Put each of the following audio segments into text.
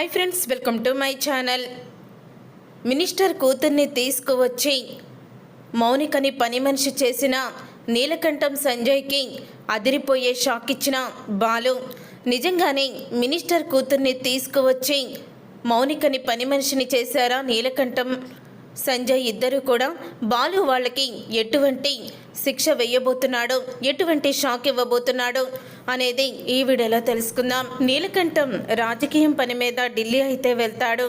Hi friends welcome to my channel. Minister కూతుర్ని తీసుకువచ్చి మౌనికని పని మనిషి చేసిన నీలకంఠం సంజయ్కి అదిరిపోయే షాక్ ఇచ్చిన బాలు. నిజంగానే మినిస్టర్ కూతుర్ని తీసుకువచ్చి మౌనికని పని మనిషిని చేశారా నీలకంఠం? సంజయ్ ఇద్దరు కూడా బాలు వాళ్ళకి ఎటువంటి శిక్ష వేయబోతున్నాడు ఎటువంటి షాక్ ఇవ్వబోతున్నాడు అనేది ఈ వీడియోలో తెలుసుకుందాం. నీలకంఠం రాజకీయం పని మీద ఢిల్లీ అయితే వెళ్తాడు.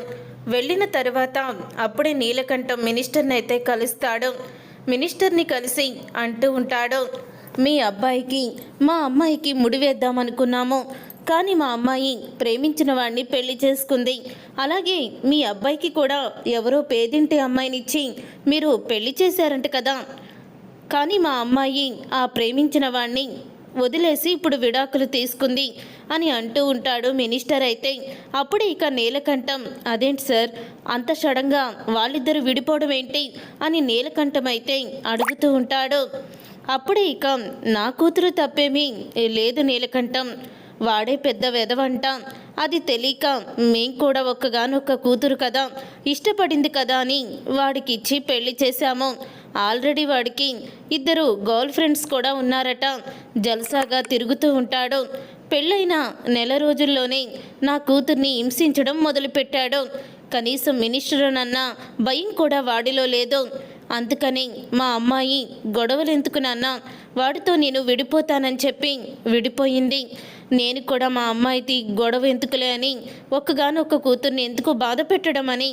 వెళ్ళిన తర్వాత అప్పుడే నీలకంఠం మినిస్టర్ని అయితే కలుస్తాడు. మినిస్టర్ని కలిసి అంటూ ఉంటాడు మీ అబ్బాయికి మా అమ్మాయికి ముడి వేద్దామనుకున్నాము. కానీ మా అమ్మాయి ప్రేమించిన వాడిని పెళ్ళి చేసుకుంది. అలాగే మీ అబ్బాయికి కూడా ఎవరో పేదింటి అమ్మాయినిచ్చి మీరు పెళ్ళి చేశారంట కదా. కానీ మా అమ్మాయి ఆ ప్రేమించిన వాడిని వదిలేసి ఇప్పుడు విడాకులు తీసుకుంది అని అంటూ ఉంటాడు మినిస్టర్ అయితే. అప్పుడే ఇక నీలకంఠం అదేంటి సార్ అంత సడన్గా వాళ్ళిద్దరూ విడిపోవడం ఏంటి? అని నీలకంఠం అయితే అడుగుతూ ఉంటాడు. అప్పుడే ఇక నా కూతురు తప్పేమీ లేదు నీలకంఠం. వాడే పెద్ద వెదవంట అది తెలియక మేం కూడా ఒక్కగానొక్క కూతురు కదా. ఇష్టపడింది కదా అని వాడికి ఇచ్చి పెళ్ళి చేశాము. ఆల్రెడీ వాడికి ఇద్దరు గర్ల్ ఫ్రెండ్స్ కూడా ఉన్నారట. జల్సాగా తిరుగుతూ ఉంటాడు. పెళ్ళైన నెల రోజుల్లోనే నా కూతుర్ని హింసించడం మొదలుపెట్టాడు. కనీసం మినిస్టర్నన్న భయం కూడా వాడిలో లేదు. అందుకని మా అమ్మాయి గొడవలు ఎందుకు నాన్న? వాడితో నేను విడిపోతానని చెప్పి విడిపోయింది. నేను కూడా మా అమ్మాయికి గొడవ ఎందుకులే అని ఒక్కగానొక్క కూతుర్ని ఎందుకు బాధ పెట్టడం అని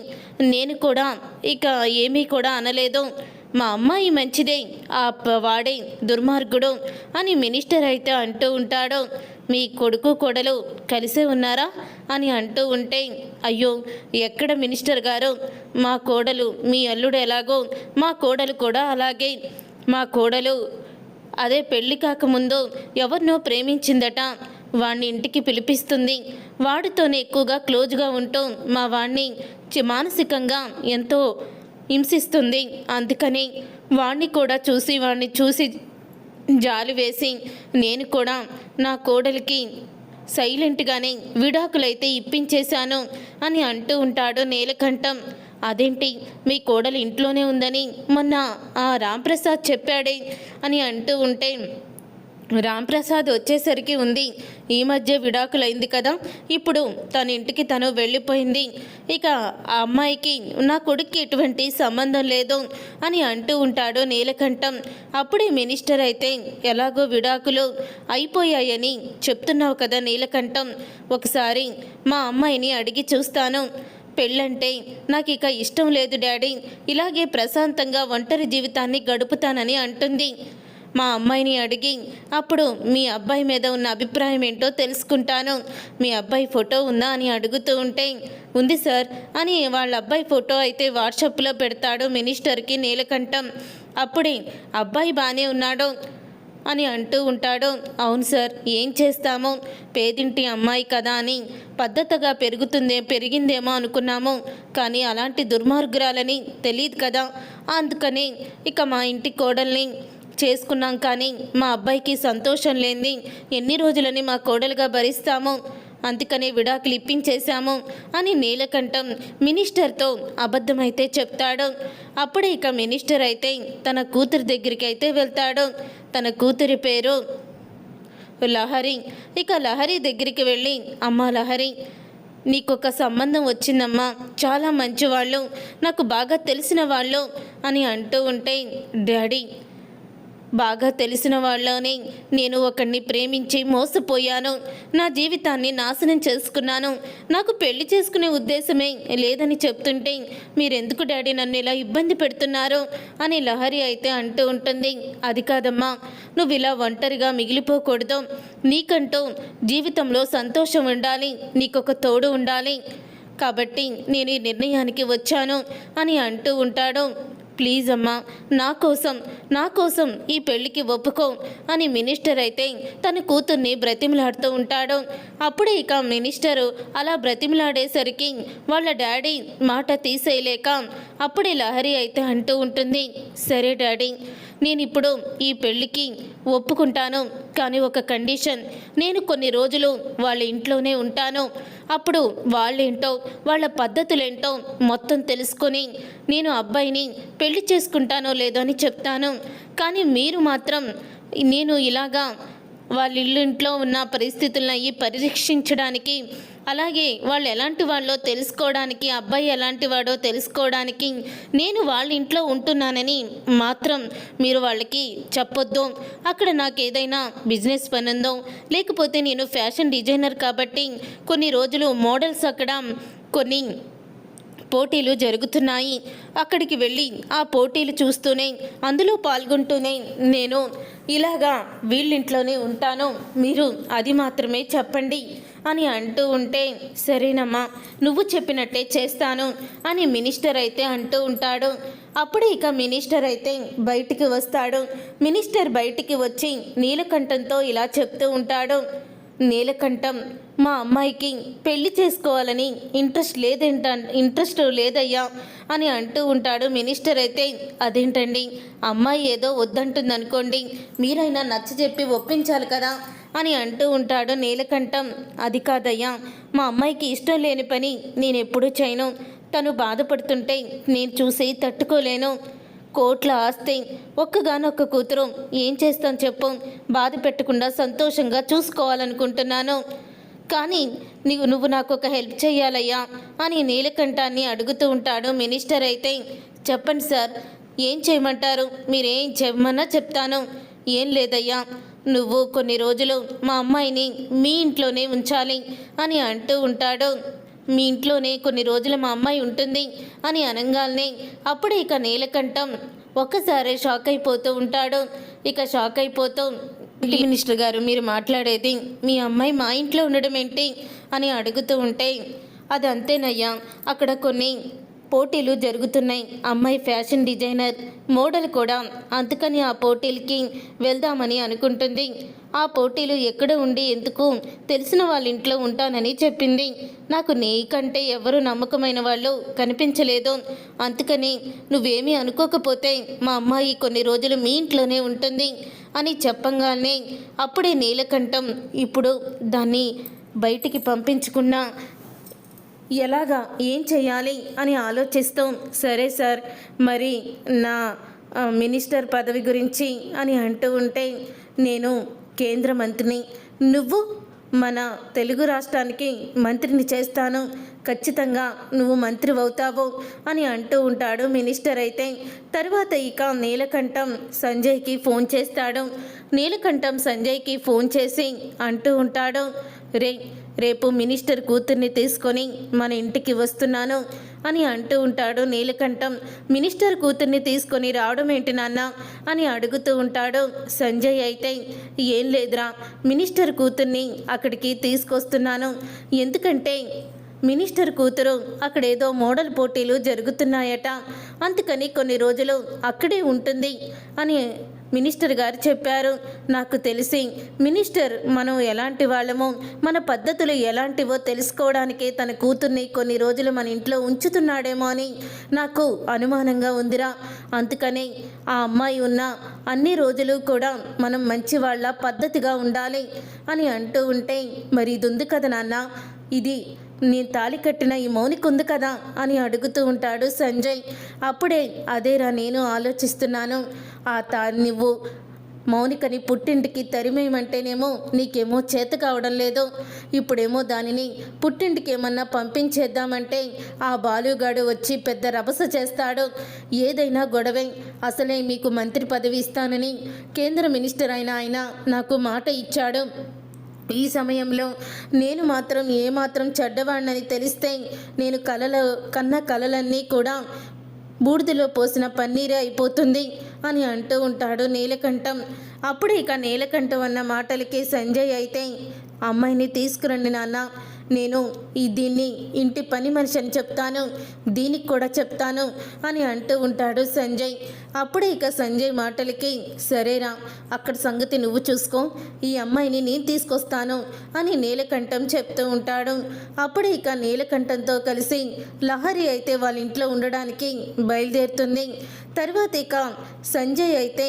నేను కూడా ఇక ఏమీ కూడా అనలేదు. మా అమ్మాయి మంచిదే ఆ వాడే దుర్మార్గుడు అని మినిస్టర్ అయితే అంటూ ఉంటాడు. మీ కొడుకు కొడలు కలిసే ఉన్నారా అని అంటూ ఉంటే అయ్యో ఎక్కడ మినిస్టర్ గారు? మా కోడలు మీ అల్లుడు ఎలాగో? మా కోడలు కూడా అలాగే. మా కోడలు అదే పెళ్ళి కాకముందు ఎవరినో ప్రేమించిందట. వాణ్ణి ఇంటికి పిలిపిస్తుంది. వాడితోనే ఎక్కువగా క్లోజ్గా ఉంటూ మా వాణ్ణి చి- మానసికంగా ఎంతో హింసిస్తుంది. అందుకని వాణ్ణి కూడా చూసి వాణ్ణి చూసి జాలి వేసి నేను కూడా నా కోడలికి సైలెంట్గానే విడాకులైతే ఇప్పించేశాను అని అంటూ ఉంటాడు నీలకంఠం. అదేంటి? మీ కోడలు ఇంట్లోనే ఉందని మొన్న ఆ రాంప్రసాద్ చెప్పాడే అని అంటూ ఉంటే రాంప్రసాద్ వచ్చేసరికి ఉంది. ఈ మధ్య విడాకులైంది కదా. ఇప్పుడు తన ఇంటికి తను వెళ్ళిపోయింది. ఇక ఆ అమ్మాయికి నా కొడుక్కి ఎటువంటి సంబంధం లేదు అని అంటూ ఉంటాడు నీలకంఠం. అప్పుడే మినిస్టర్ అయితే ఎలాగో విడాకులు అయిపోయాయని చెప్తున్నావు కదా నీలకంఠం. ఒకసారి మా అమ్మాయిని అడిగి చూస్తాను. పెళ్ళంటే నాకు ఇక ఇష్టం లేదు డాడీ. ఇలాగే ప్రశాంతంగా ఒంటరి జీవితాన్ని గడుపుతానని అంటుంది. మా అమ్మాయిని అడిగి అప్పుడు మీ అబ్బాయి మీద ఉన్న అభిప్రాయం ఏంటో తెలుసుకుంటాను. మీ అబ్బాయి ఫోటో ఉందా? అని అడుగుతూ ఉంటే ఉంది సార్ అని వాళ్ళ అబ్బాయి ఫోటో అయితే వాట్సాప్లో పెడతాడు మినిస్టర్కి నీలకంఠం. అప్పుడే అబ్బాయి బాగానే ఉన్నాడు అని అంటూ ఉంటాడు. అవును సార్ ఏం చేస్తాము? పేదింటి అమ్మాయి కదా అని. పద్ధతగా పెరుగుతుందే పెరిగిందేమో అనుకున్నాము. కానీ అలాంటి దుర్మార్గురాలని తెలియదు కదా. అందుకని ఇక మా ఇంటి కోడల్ని చేసుకున్నాం కానీ మా అబ్బాయికి సంతోషం లేని ఎన్ని రోజులని మా కోడలుగా భరిస్తాము అందుకనే విడాకులు ఇప్పించేశాము అని నీలకంఠం మినిస్టర్తో అబద్ధమైతే చెప్తాడు. అప్పుడే ఇక మినిస్టర్ అయితే తన కూతురి దగ్గరికి అయితే వెళ్తాడు. తన కూతురి పేరు లహరి. ఇక లహరి దగ్గరికి వెళ్ళి అమ్మ లహరి నీకొక సంబంధం వచ్చిందమ్మా. చాలా మంచివాళ్ళు నాకు బాగా తెలిసిన వాళ్ళు అని అంటూ ఉంటే డాడీ బాగా తెలిసిన వాళ్ళని నేను ఒకడిని ప్రేమించి మోసపోయాను. నా జీవితాన్ని నాశనం చేసుకున్నాను. నాకు పెళ్ళి చేసుకునే ఉద్దేశమే లేదని చెప్తుంటే మీరెందుకు డాడీ నన్ను ఇలా ఇబ్బంది పెడుతున్నారు? అని లహరి అయితే అంటూ ఉంటుంది. అది కాదమ్మా నువ్వు ఇలా ఒంటరిగా మిగిలిపోకూడదు. నీకంటూ జీవితంలో సంతోషం ఉండాలి. నీకొక తోడు ఉండాలి. కాబట్టి నేను ఈ నిర్ణయానికి వచ్చాను అని అంటూ ఉంటాడు. ప్లీజ్ అమ్మా నా కోసం నా కోసం ఈ పెళ్ళికి ఒప్పుకో అని మినిస్టర్ అయితే తన కూతుర్ని బ్రతిమలాడుతూ ఉంటాడు. అప్పుడే ఇక మినిస్టరు అలా బ్రతిమలాడేసరికి వాళ్ళ డాడీ మాట తీసేయలేక అప్పుడే లహరి అయితే అంటూ ఉంటుంది సరే డాడీ నేను ఇప్పుడు ఈ పెళ్ళికి ఒప్పుకుంటాను. కానీ ఒక కండిషన్ నేను కొన్ని రోజులు వాళ్ళ ఇంట్లోనే ఉంటాను. అప్పుడు వాళ్ళేంటో వాళ్ళ పద్ధతులేంటో మొత్తం తెలుసుకొని నేను అబ్బాయిని పెళ్ళి చేసుకుంటానో లేదో అని చెప్తాను. కానీ మీరు మాత్రం నేను ఇలాగా వాళ్ళ ఇల్లు ఇంట్లో ఉన్న పరిస్థితులను అయ్యి అలాగే వాళ్ళు ఎలాంటి వాళ్ళో తెలుసుకోవడానికి అబ్బాయి ఎలాంటి వాడో తెలుసుకోవడానికి నేను వాళ్ళ ఇంట్లో ఉంటున్నానని మాత్రం మీరు వాళ్ళకి చెప్పొద్దు. అక్కడ నాకు ఏదైనా బిజినెస్ పని ఉందో లేకపోతే నేను ఫ్యాషన్ డిజైనర్ కాబట్టి కొన్ని రోజులు మోడల్స్ అక్కడ కొన్ని పోటీలు జరుగుతున్నాయి. అక్కడికి వెళ్ళి ఆ పోటీలు చూస్తూనే అందులో పాల్గొంటూనే నేను ఇలాగా వీళ్ళింట్లోనే ఉంటాను. మీరు అది మాత్రమే చెప్పండి అని అంటూ ఉంటే సరేనమ్మా నువ్వు చెప్పినట్టే చేస్తాను అని మినిస్టర్ అయితే అంటూ ఉంటాడు. అప్పుడు ఇక మినిస్టర్ అయితే బయటికి వస్తాడు. మినిస్టర్ బయటికి వచ్చి నీలకంఠంతో ఇలా చెప్తూ ఉంటాడు. నీలకంఠం మా అమ్మాయికి పెళ్ళి చేసుకోవాలని ఇంట్రెస్ట్ లేదేంట ఇంట్రెస్ట్ లేదయ్యా అని అంటూ ఉంటాడు మినిస్టర్ అయితే. అదేంటండి అమ్మాయి ఏదో వద్దంటుంది అనుకోండి మీరైనా నచ్చ చెప్పి ఒప్పించాలి కదా అని అంటూ ఉంటాడు నీలకంఠం. అది కాదయ్యా మా అమ్మాయికి ఇష్టం లేని పని నేను ఎప్పుడూ చేయను. తను బాధపడుతుంటే నేను చూసి తట్టుకోలేను. కోట్ల ఆస్తి. ఒక్కగానొక్క కూతురు. ఏం చేస్తాం చెప్పు. బాధ పెట్టకుండా సంతోషంగా చూసుకోవాలనుకుంటున్నాను. కానీ నీవు నువ్వు నాకు ఒక హెల్ప్ చేయాలయ్యా అని నీలకంఠాన్ని అడుగుతూ ఉంటాడు మినిస్టర్ అయితే. చెప్పండి సార్ ఏం చేయమంటారు? మీరేం చెప్పమన్నా చెప్తాను. ఏం లేదయ్యా. నువ్వు కొన్ని రోజులు మా అమ్మాయిని మీ ఇంట్లోనే ఉంచాలి అని అంటూ ఉంటాడు. మీ ఇంట్లోనే కొన్ని రోజులు మా అమ్మాయి ఉంటుంది అని అనగానే అప్పుడు ఇక నీలకంఠం ఒక్కసారి షాక్ అయిపోతూ ఉంటాడు. ఇక షాక్ అయిపోతూ మినిస్టర్ గారు మీరు మాట్లాడేది? మీ అమ్మాయి మా ఇంట్లో ఉండడం ఏంటి? అని అడుగుతూ ఉంటే అది అంతేనయ్యా అక్కడ కొన్ని పోటీలు జరుగుతున్నాయి. అమ్మాయి ఫ్యాషన్ డిజైనర్ మోడల్ కూడా అందుకని ఆ పోటీలకి వెళ్దామని అనుకుంటుంది. ఆ పోటీలు ఎక్కడ ఉండి ఎందుకు తెలిసిన వాళ్ళ ఇంట్లో ఉంటానని చెప్పింది. నాకు నీకంటే ఎవరు నమ్మకమైన వాళ్ళు కనిపించలేదు. అందుకని నువ్వేమీ అనుకోకపోతే మా అమ్మాయి కొన్ని రోజులు మీ ఇంట్లోనే ఉంటుంది అని చెప్పంగానే అప్పుడే నీలకంఠం ఇప్పుడు దాన్ని బయటికి పంపించుకున్నా. ఎలాగా? ఏం చేయాలి? అని ఆలోచిస్తూ సరే సార్ మరి నా మినిస్టర్ పదవి గురించి అని అంటూ ఉంటే నేను కేంద్ర మంత్రిని. నువ్వు మన తెలుగు రాష్ట్రానికి మంత్రిని చేస్తాను. ఖచ్చితంగా నువ్వు మంత్రి అవుతావు అని అంటూ ఉంటాడు మినిస్టర్ అయితే. తర్వాత ఇక నీలకంఠం సంజయ్కి ఫోన్ చేస్తాడు. నీలకంఠం సంజయ్కి ఫోన్ చేసి అంటూ ఉంటాడు. రే రేపు మినిస్టర్ కూతుర్ని తీసుకొని మన ఇంటికి వస్తున్నాను అని అంటూ ఉంటాడు నీలకంఠం. మినిస్టర్ కూతుర్ని తీసుకొని రావడం ఏంటి నాన్న అని అడుగుతూ ఉంటాడు సంజయ్ అయితే. ఏం లేదురా మినిస్టర్ కూతుర్ని అక్కడికి తీసుకొస్తున్నాను. ఎందుకంటే మినిస్టర్ కూతురు అక్కడేదో మోడల్ పోటీలు జరుగుతున్నాయట. అందుకని కొన్ని రోజులు అక్కడే ఉంటుంది అని మినిస్టర్ గారు చెప్పారు. నాకు తెలిసి మినిస్టర్ మనం ఎలాంటి వాళ్ళమో మన పద్ధతులు ఎలాంటివో తెలుసుకోవడానికే తన కూతుర్ని కొన్ని రోజులు మన ఇంట్లో ఉంచుతున్నాడేమో అని నాకు అనుమానంగా ఉందిరా. అందుకనే ఆ అమ్మాయి ఉన్న అన్ని రోజులు కూడా మనం మంచి వాళ్ళ పద్ధతిగా ఉండాలి అని అంటూ ఉంటే మరి ఇది ఉంది కదా నాన్న ఇది నేను తాలి కట్టిన ఈ మౌనిక ఉంది కదా అని అడుగుతూ ఉంటాడు సంజయ్. అప్పుడే అదేరా నేను ఆలోచిస్తున్నాను. ఆ తా నువ్వు మౌనికని పుట్టింటికి తరిమేయమంటేనేమో నీకేమో చేత కావడం లేదు. ఇప్పుడేమో దానిని పుట్టింటికి ఏమన్నా పంపించేద్దామంటే ఆ బాలుగాడు వచ్చి పెద్ద రభస చేస్తాడు. ఏదైనా గొడవే. అసలే మీకు మంత్రి పదవి ఇస్తానని కేంద్ర మినిస్టర్ అయిన ఆయన నాకు మాట ఇచ్చాడు. ఈ సమయంలో నేను మాత్రం ఏమాత్రం చెడ్డవాడినని తెలిస్తే నేను కలలు కన్న కలలన్నీ కూడా బూడిదలో పోసిన పన్నీరే అయిపోతుంది అని అంటూ ఉంటాడు నీలకంఠం. అప్పుడు ఇక నీలకంఠం అన్న మాటలకి సంజయ్ అయితే అమ్మాయిని తీసుకురండి నాన్న. నేను ఈ దీన్ని ఇంటి పని మనిషి అని చెప్తాను దీనికి కూడా చెప్తాను అని అంటూ ఉంటాడు సంజయ్. అప్పుడే ఇక సంజయ్ మాటలకి సరేరా అక్కడ సంగతి నువ్వు చూసుకో ఈ అమ్మాయిని నేను తీసుకొస్తాను అని నీలకంఠం చెప్తూ ఉంటాడు. అప్పుడే ఇక నీలకంఠంతో కలిసి లహరి అయితే వాళ్ళ ఇంట్లో ఉండడానికి బయలుదేరుతుంది. తర్వాత ఇక సంజయ్ అయితే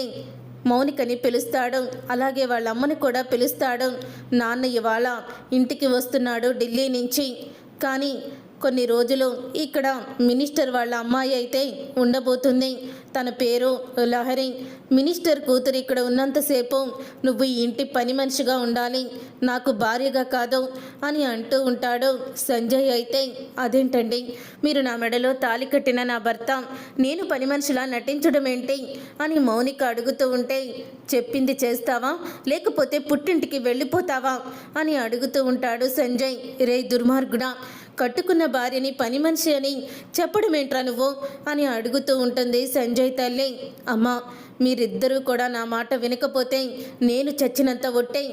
మౌనికని పిలుస్తాడు. అలాగే వాళ్ళ అమ్మని కూడా పిలుస్తాడు. నాన్న ఇవాళ ఇంటికి వస్తున్నాడు ఢిల్లీ నుంచి. కానీ కొన్ని రోజులు ఇక్కడ మినిస్టర్ వాళ్ళ అమ్మాయి అయితే ఉండబోతుంది. తన పేరు లహరి. మినిస్టర్ కూతురు ఇక్కడ ఉన్నంతసేపు నువ్వు ఇంటి పని మనిషిగా ఉండాలి. నాకు భార్యగా కాదు అని అంటూ ఉంటాడు సంజయ్ అయితే. అదేంటండి? మీరు నా మెడలో తాలి కట్టిన నా భర్త నేను పని మనిషిలా నటించడం ఏంటి? అని మౌనిక అడుగుతూ ఉంటే చెప్పింది చేస్తావా? లేకపోతే పుట్టింటికి వెళ్ళిపోతావా? అని అడుగుతూ ఉంటాడు సంజయ్. రే దుర్మార్గుడా కట్టుకున్న భార్యని పని మనిషి అని చెప్పడం ఏంట్రా నువ్వు? అని అడుగుతూ ఉంటుంది సంజయ్ తల్లి. అమ్మా మీరిద్దరూ కూడా నా మాట వినకపోతే నేను చచ్చినంత ఒట్టే.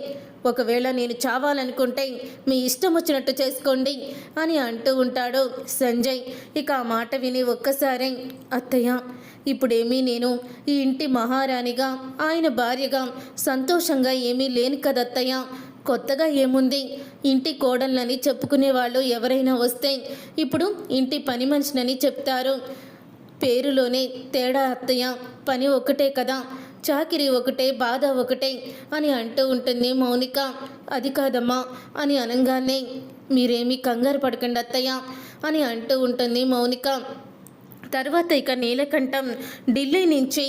ఒకవేళ నేను చావాలనుకుంటే మీ ఇష్టం వచ్చినట్టు చేసుకోండి అని అంటూ ఉంటాడు సంజయ్. ఇక ఆ మాట విని ఒక్కసారి అత్తయ్య ఇప్పుడేమీ నేను ఈ ఇంటి మహారాణిగా ఆయన భార్యగా సంతోషంగా ఏమీ లేను కదత్తయ్య. కొత్తగా ఏముంది? ఇంటి కోడళ్ళని చెప్పుకునే వాళ్ళు ఎవరైనా వస్తే ఇప్పుడు ఇంటి పని మనిషినని చెప్తారు. పేరులోనే తేడా అత్తయ్య పని ఒకటే కదా చాకిరి ఒకటే బాధ ఒకటే అని అంటూ ఉంటుంది మౌనిక. అది కాదమ్మా అని అనగానే మీరేమీ కంగారు పడకండి అత్తయ్య అని అంటూ ఉంటుంది మౌనిక. తర్వాత ఇక నీలకంఠం ఢిల్లీ నుంచి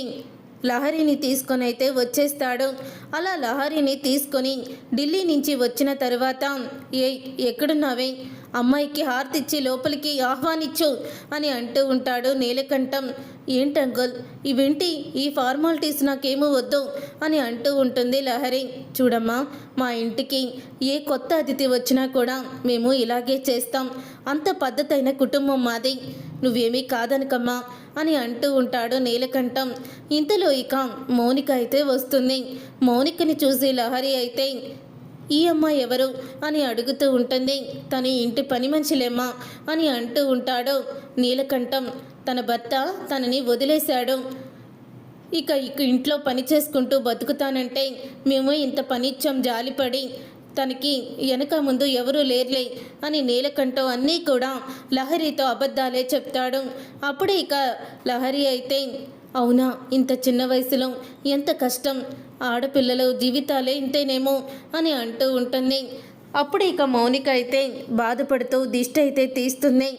లహరిని తీసుకొని అయితే వచ్చేస్తాడు. అలా లహరిని తీసుకొని ఢిల్లీ నుంచి వచ్చిన తర్వాత ఏ ఎక్కడున్నావే? అమ్మాయికి హార్తిచ్చి లోపలికి ఆహ్వానించు అని అంటూ ఉంటాడు నీలకంఠం. ఏంటంకుల్ ఇవేంటి? ఈ ఫార్మాలిటీస్ నాకేమో వద్దు అని అంటూ ఉంటుంది లహరి. చూడమ్మా మా ఇంటికి ఏ కొత్త అతిథి వచ్చినా కూడా మేము ఇలాగే చేస్తాం. అంత పద్ధతైన కుటుంబం మాది. నువ్వేమీ కాదనకమ్మా అని అంటూ ఉంటాడు నీలకంఠం. ఇంతలో ఇక మౌనిక అయితే వస్తుంది. మౌనికని చూసి లహరి అయితే ఈ అమ్మాయి ఎవరు అని అడుగుతూ ఉంటుంది. తన ఇంటి పని మంచిలేమ్మా అని అంటూ ఉంటాడు. నీలకంఠం తన భర్త తనని వదిలేశాడు. ఇక ఇక ఇంట్లో పని చేసుకుంటూ బతుకుతానంటే మేము ఇంత పని ఇచ్చాం జాలిపడి తనకి వెనక ముందు ఎవరూ లేర్లే అని నీలకంఠం అన్నీ కూడా లహరితో అబద్ధాలే చెప్తాడు. అప్పుడే ఇక లహరి అయితే అవునా ఇంత చిన్న వయసులో ఎంత కష్టం ఆడపిల్లల జీవితాలే ఇంతేనేమో అని అంటూ ఉంటుంది. అప్పుడు ఇక మౌనిక అయితే బాధపడుతూ దిష్టి అయితే తీస్తుంది.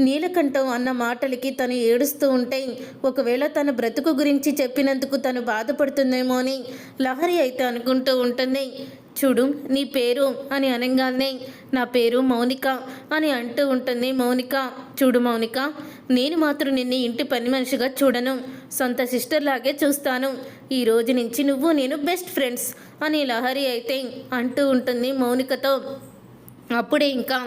నీలకంఠం అన్న మాటలకి తను ఏడుస్తూ ఉంటే ఒకవేళ తన బ్రతుకు గురించి చెప్పినందుకు తను బాధపడుతుందేమో అని లహరి అయితే అనుకుంటూ ఉంటుంది. చూడు నీ పేరు అని అనగానే నా పేరు మౌనిక అని అంటూ ఉంటుంది మౌనిక. చూడు మౌనిక నేను మాత్రం నిన్ను ఇంటి పని మనిషిగా చూడను సొంత సిస్టర్ లాగే చూస్తాను. ఈ రోజు నుంచి నువ్వు నేను బెస్ట్ ఫ్రెండ్స్ అని లహరి అయితే అంటూ ఉంటుంది మౌనికతో. అప్పుడే ఇంకా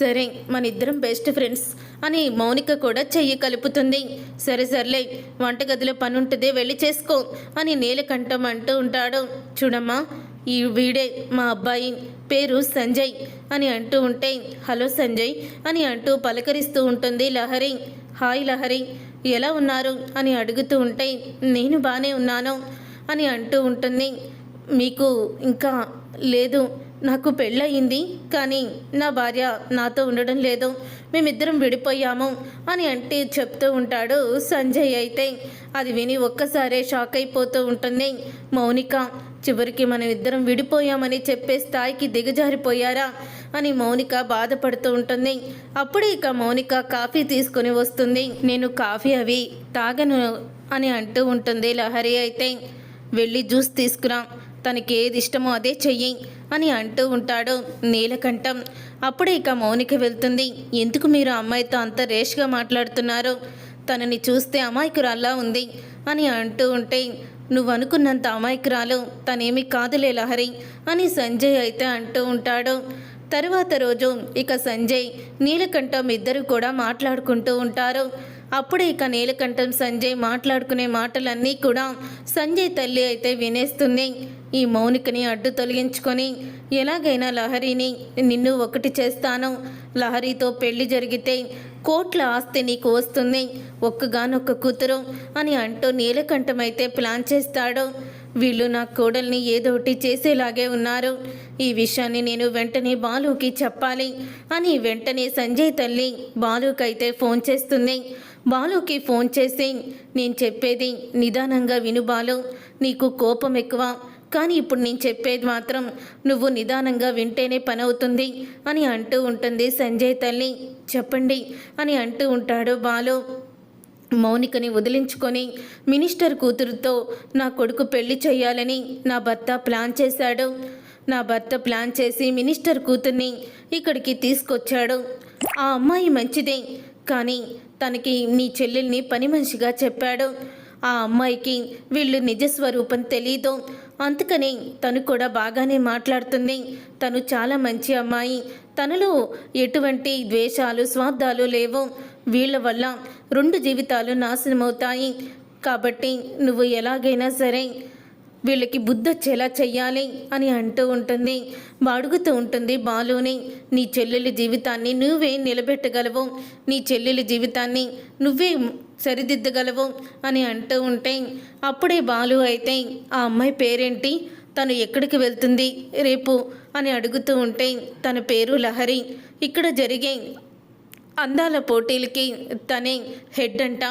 సరే మన ఇద్దరం బెస్ట్ ఫ్రెండ్స్ అని మౌనిక కూడా చెయ్యి కలుపుతుంది. సరే సర్లే వంటగదిలో పని ఉంటుంది వెళ్ళి చేసుకో అని నీలకంఠం అంటూ ఉంటాడు. చూడమ్మా ఈ వీడే మా అబ్బాయి పేరు సంజయ్ అని అంటూ ఉంటే హలో సంజయ్ అని అంటూ పలకరిస్తూ ఉంటుంది లహరి. హాయ్ లహరి ఎలా ఉన్నారు? అని అడుగుతూ ఉంటే నేను బాగానే ఉన్నాను అని అంటూ ఉంటుంది. మీకు ఇంకా లేదు నాకు పెళ్ళయింది కానీ నా భార్య నాతో ఉండడం లేదు. మేమిద్దరం విడిపోయాము అని అంటే చెప్తూ ఉంటాడు సంజయ్ అయితే. అది విని ఒక్కసారే షాక్ అయిపోతూ ఉంటుంది. మౌనిక చివరికి మనం ఇద్దరం విడిపోయామని చెప్పే స్థాయికి దిగజారిపోయారా అని మౌనిక బాధపడుతూ ఉంటుంది. అప్పుడు ఇక మౌనిక కాఫీ తీసుకొని వస్తుంది. నేను కాఫీ అవి తాగను అని అంటూ ఉంటుంది లహరి అయితే. వెళ్ళి జ్యూస్ తీసుకురా తనకి ఏది ఇష్టమో అదే చెయ్యి అని అంటూ ఉంటాడు నీలకంఠం. అప్పుడే ఇక మౌనిక వెళ్తుంది. ఎందుకు మీరు అమ్మాయితో అంత రేష్గా మాట్లాడుతున్నారు? తనని చూస్తే అమాయకురాల్లా ఉంది అని అంటూ ఉంటే నువ్వు అనుకున్నంత అమాయకురాలు తనేమి కాదులే లహరి అని సంజయ్ అయితే అంటూ ఉంటాడు. తరువాత రోజు ఇక సంజయ్ నీలకంఠం ఇద్దరు కూడా మాట్లాడుకుంటూ ఉంటారు. అప్పుడే ఇక నీలకంఠం సంజయ్ మాట్లాడుకునే మాటలన్నీ కూడా సంజయ్ తల్లి అయితే వినేస్తుంది. ఈ మౌనికని అడ్డు తొలగించుకొని ఎలాగైనా లహరిని నిన్ను ఒకటి చేస్తాను. లహరితో పెళ్ళి జరిగితే కోట్ల ఆస్తి నీకు వస్తుంది. ఒక్కగానొక్క కూతురు అని అంటూ నీలకంఠమైతే ప్లాన్ చేస్తాడు. వీళ్ళు నా కోడల్ని ఏదోటి చేసేలాగే ఉన్నారు. ఈ విషయాన్ని నేను వెంటనే బాలుకి చెప్పాలి అని వెంటనే సంజయ్ తల్లి బాలుకైతే ఫోన్ చేస్తుంది. బాలుకి ఫోన్ చేసి నేను చెప్పేది నిదానంగా విను బాలు నీకు కోపం ఎక్కువ. కానీ ఇప్పుడు నేను చెప్పేది మాత్రం నువ్వు నిదానంగా వింటేనే పని అవుతుంది అని అంటూ ఉంటుంది సంజయ్ తల్లి. చెప్పండి అని అంటూ ఉంటాడు బాలు. మౌనికని వదిలించుకొని మినిస్టర్ కూతురుతో నా కొడుకు పెళ్ళి చేయాలని నా భర్త ప్లాన్ చేశాడు. నా భర్త ప్లాన్ చేసి మినిస్టర్ కూతుర్ని ఇక్కడికి తీసుకొచ్చాడు. ఆ అమ్మాయి మంచిదే కానీ తనకి నీ చెల్లెల్ని పని మనిషిగా చెప్పాడు. ఆ అమ్మాయికి వీళ్ళు నిజస్వరూపం తెలీదు. అందుకని తను కూడా బాగానే మాట్లాడుతుంది. తను చాలా మంచి అమ్మాయి. తనలో ఎటువంటి ద్వేషాలు స్వార్థాలు లేవు. వీళ్ళ వల్ల రెండు జీవితాలు నాశనమవుతాయి. కాబట్టి నువ్వు ఎలాగైనా సరే వీళ్ళకి బుద్ధొచ్చేలా చెయ్యాలి అని అంటూ ఉంటుంది. అడుగుతూ ఉంటుంది బాలుని. నీ చెల్లెలి జీవితాన్ని నువ్వే నిలబెట్టగలవు. నీ చెల్లెలి జీవితాన్ని నువ్వే సరిదిద్దగలవు అని అంటూ ఉంటే అప్పుడే బాలు అయితే ఆ అమ్మాయి పేరేంటి? తను ఎక్కడికి వెళ్తుంది రేపు? అని అడుగుతూ ఉంటే తన పేరు లహరి. ఇక్కడ జరిగే అందాల పోటీలకి తనే హెడ్ అంట.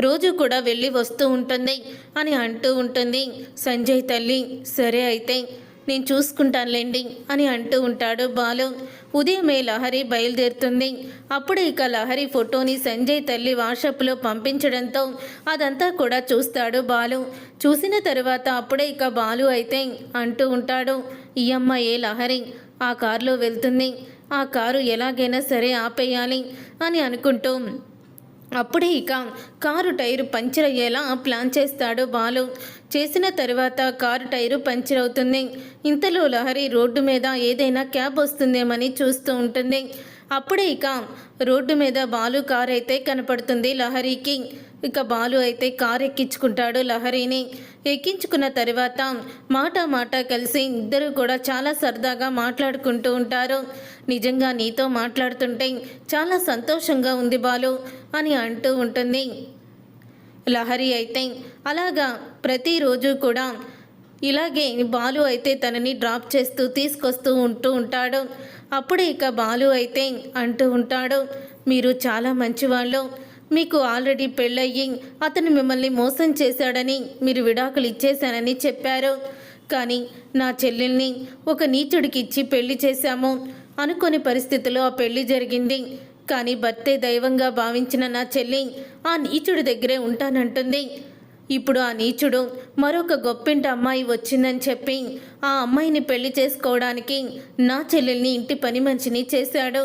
రోజు కూడా వెళ్ళి వస్తూ ఉంటుంది అని అంటూ ఉంటుంది. సంజయ్ తల్లి సరే అయితే నేను చూసుకుంటానులేండి అని అంటూ ఉంటాడు బాలు. ఉదయమే లహరి బయలుదేరుతుంది? అప్పుడే ఇక లహరి ఫోటోని సంజయ్ తల్లి వాట్సాప్లో పంపించడంతో అదంతా కూడా చూస్తాడు బాలు. చూసిన తర్వాత అప్పుడే ఇక బాలు అయితే అంటూ ఉంటాడు ఈ అమ్మాయే లహరి? ఆ కారులో వెళ్తుంది. ఆ కారు ఎలాగైనా సరే ఆపేయాలి అని అనుకుంటూ అప్పుడే ఇక కారు టైరు పంచర్ అయ్యేలా ప్లాన్ చేస్తాడు బాలు. చేసిన తర్వాత కారు టైరు పంచర్ అవుతుంది. ఇంతలో లహరి రోడ్డు మీద ఏదైనా క్యాబ్ వస్తుందేమని చూస్తూ ఉంటుంది. అప్పుడే ఇక రోడ్డు మీద బాలు కారు అయితే కనపడుతుంది. లహరికి ఇక బాలు అయితే కారు ఎక్కించుకుంటాడు. లహరిని ఎక్కించుకున్న తర్వాత మాట మాట కలిసి ఇద్దరు కూడా చాలా సరదాగా మాట్లాడుకుంటూ ఉంటారు. నిజంగా నీతో మాట్లాడుతుంటే చాలా సంతోషంగా ఉంది బాలు అని అంటూ ఉంటుంది. లహరి అయితే అలాగా ప్రతిరోజు కూడా ఇలాగే బాలు అయితే తనని డ్రాప్ చేస్తూ తీసుకొస్తూ ఉంటూ ఉంటాడు. అప్పుడే ఇక బాలు అయితే అంటూ ఉంటాడు మీరు చాలా మంచివాళ్ళు. మీకు ఆల్రెడీ పెళ్ళయ్యి అతను మిమ్మల్ని మోసం చేశాడని మీరు విడాకులు ఇచ్చేశానని చెప్పారు. కానీ నా చెల్లెల్ని ఒక నీచుడికి ఇచ్చి పెళ్ళి చేశాము. అనుకోని పరిస్థితిలో ఆ పెళ్ళి జరిగింది. కానీ భర్తే దైవంగా భావించిన నా చెల్లి ఆ నీచుడి దగ్గరే ఉంటానంటుంది. ఇప్పుడు ఆ నీచుడు మరొక గొప్పింటి అమ్మాయి వచ్చిందని చెప్పి ఆ అమ్మాయిని పెళ్ళి చేసుకోవడానికి నా చెల్లెల్ని ఇంటి పని మంచిని చేశాడు.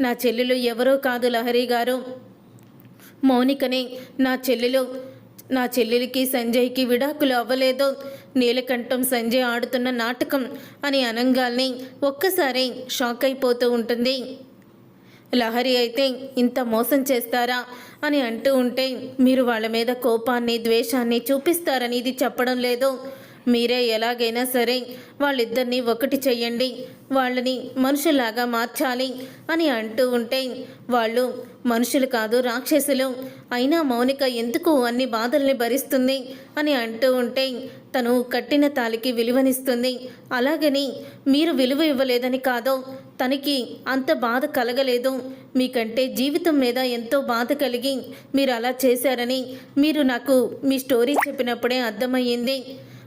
నా చెల్లెలు ఎవరో కాదు లహరి గారు. మౌనికని నా చెల్లెలు నా చెల్లెలికి సంజయ్కి విడాకులు అవ్వలేదు. నీలకంఠం సంజయ్ ఆడుతున్న నాటకం అని అనంగాల్ని ఒక్కసారి షాక్ అయిపోతూ ఉంటుంది. లహరి అయితే ఇంత మోసం చేస్తారా? అని అంటూ ఉంటే మీరు వాళ్ళ మీద కోపాన్ని ద్వేషాన్ని చూపిస్తారని ఇది చెప్పడం లేదు. మీరే ఎలాగైనా సరే వాళ్ళిద్దరినీ ఒకటి చెయ్యండి వాళ్ళని మనుషులాగా మార్చాలి అని అంటూ ఉంటే వాళ్ళు మనుషులు కాదు రాక్షసులు. అయినా మౌనిక ఎందుకు అన్ని బాధల్ని భరిస్తుంది అని అంటూ ఉంటే తను కట్టిన తాలికి విలువనిస్తుంది. అలాగని మీరు విలువ ఇవ్వలేదని కాదో తనకి అంత బాధ కలగలేదు. మీకంటే జీవితం మీద ఎంతో బాధ కలిగి మీరు అలా చేశారని మీరు నాకు మీ స్టోరీ చెప్పినప్పుడే అర్థమయ్యింది.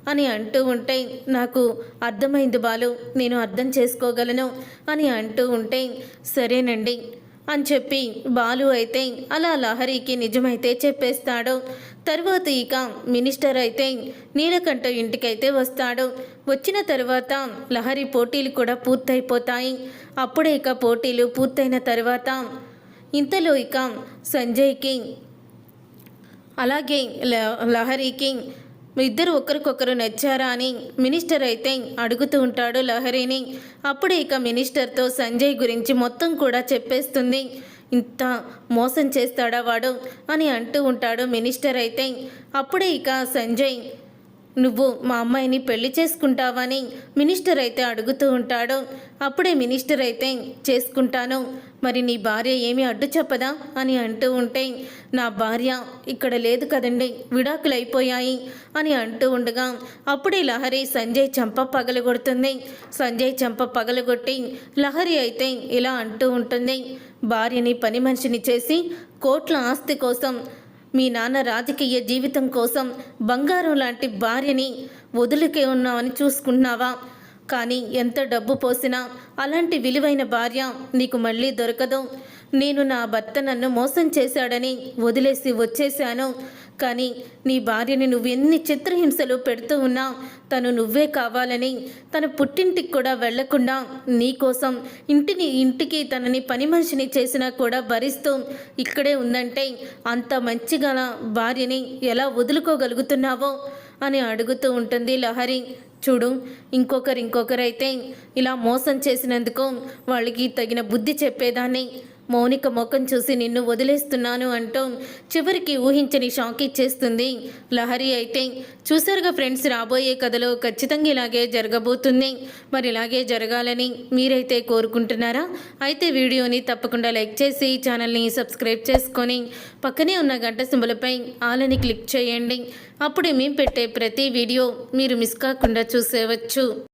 అని అంటూ ఉంటే నాకు అర్థమైంది బాలు నేను అర్థం చేసుకోగలను అని అంటూ ఉంటే సరేనండి అని చెప్పి బాలు అయితే అలా లహరికి నిజమైతే చెప్పేస్తాడు. తర్వాత ఇక మినిస్టర్ అయితే నీలకంఠ ఇంటికైతే వస్తాడు. వచ్చిన తర్వాత లహరి పోటీలు కూడా పూర్తయిపోతాయి. అప్పుడే ఇక పోటీలు పూర్తయిన తర్వాత ఇంతలో ఇక సంజయ్కి అలాగే ల- ఇద్దరు ఒకరికొకరు నచ్చారా అని మినిస్టర్ అయితే అడుగుతూ ఉంటాడు లహరిని. అప్పుడే ఇక మినిస్టర్తో సంజయ్ గురించి మొత్తం కూడా చెప్పేస్తుంది. ఇంత మోసం చేస్తాడా వాడు అని అంటూ ఉంటాడు మినిస్టర్ అయితే. అప్పుడే ఇక సంజయ్ నువ్వు మా అమ్మాయిని పెళ్ళి చేసుకుంటావని మినిస్టర్ అయితే అడుగుతూ ఉంటాడు. అప్పుడే మినిస్టర్ అయితే చేసుకుంటాను. మరి నీ భార్య ఏమి అడ్డు చెప్పదా? అని అంటూ ఉంటే నా భార్య ఇక్కడ లేదు కదండి విడాకులు అయిపోయాయి అని అంటూ ఉండగా అప్పుడే లహరి సంజయ్ చెంప పగలగొడుతుంది. సంజయ్ చెంప పగలగొట్టి లహరి అయితే ఇలా అంటూ ఉంటుంది భార్యని పని మనిషిని చేసి కోట్ల ఆస్తి కోసం మీ నాన్న రాజకీయ జీవితం కోసం బంగారం లాంటి భార్యని వదులుకే ఉన్నావని చూసుకున్నావా? కానీ ఎంత డబ్బు పోసినా అలాంటి విలువైన భార్య నీకు మళ్ళీ దొరకదు. నేను నా భర్త నన్ను మోసం చేశాడని వదిలేసి వచ్చేశాను. కానీ నీ భార్యని నువ్వు ఎన్ని చిత్రహింసలు పెడుతూ ఉన్నా తను నువ్వే కావాలని తన పుట్టింటికి కూడా వెళ్ళకుండా నీకోసం ఇంటిని ఇంటికి తనని పని మనిషిని చేసినా కూడా భరిస్తూ ఇక్కడే ఉందంటే అంత మంచిగా భార్యని ఎలా వదులుకోగలుగుతున్నావో అని అడుగుతూ ఉంటుంది లహరి. చూడు ఇంకొకరు ఇంకొకరైతే ఇలా మోసం చేసినందుకు వాళ్ళకి తగిన బుద్ధి చెప్పేదాన్ని. మౌనిక ముఖం చూసి నిన్ను వదిలేస్తున్నాను అంటూ చివరికి ఊహించని షాక్ ఇచ్చేస్తుంది. లహరి అయితే చూసారుగా ఫ్రెండ్స్ రాబోయే కథలో ఖచ్చితంగా ఇలాగే జరగబోతుంది. మరి ఇలాగే జరగాలని మీరైతే కోరుకుంటున్నారా? అయితే వీడియోని తప్పకుండా లైక్ చేసి ఛానల్ని సబ్స్క్రైబ్ చేసుకొని పక్కనే ఉన్న గంట సింబలపై ఆలని క్లిక్ చేయండి. అప్పుడే మేము పెట్టే ప్రతి వీడియో మీరు మిస్ కాకుండా చూసేవచ్చు.